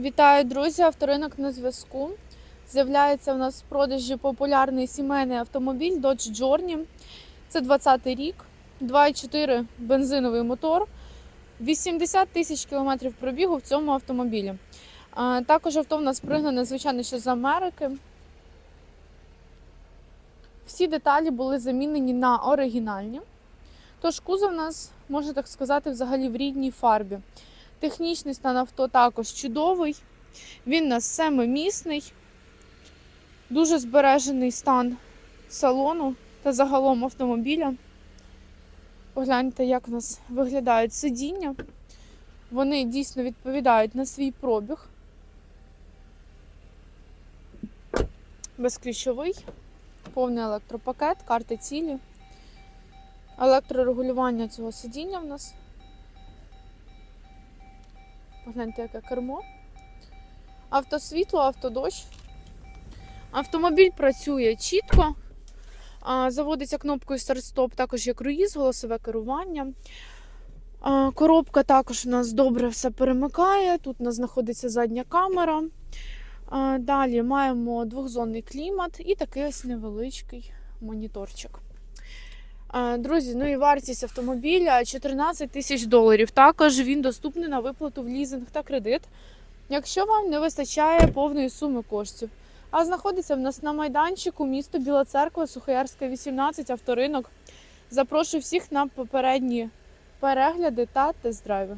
Вітаю, друзі! Авторинок на зв'язку. З'являється у нас в продажі популярний сімейний автомобіль Dodge Journey. Це 20-й рік, 2,4 бензиновий мотор, 80 тисяч кілометрів пробігу в цьому автомобілі. Також авто в нас пригнане, звичайно, ще з Америки. Всі деталі були замінені на оригінальні. Тож кузов у нас, можна так сказати, взагалі в рідній фарбі. Технічний стан авто також чудовий. Він у нас семимісний, дуже збережений стан салону та загалом автомобіля. Погляньте, як у нас виглядають сидіння. Вони дійсно відповідають на свій пробіг. Безключовий, повний електропакет, карти цілі, електрорегулювання цього сидіння в нас. Погляньте, яке кермо. Автосвітло, автодощ. Автомобіль працює чітко. Заводиться кнопкою старт-стоп, також є круїз, голосове керування. Коробка також у нас добре все перемикає. Тут у нас знаходиться задня камера. Далі маємо двохзонний клімат і такий ось невеличкий моніторчик. Друзі, ну і вартість автомобіля 14 тисяч доларів. Також він доступний на виплату в лізинг та кредит, якщо вам не вистачає повної суми коштів. А знаходиться в нас на майданчику місто Біла Церква, Сухоярська, 18, авторинок. Запрошую всіх на попередні перегляди та тест-драйви.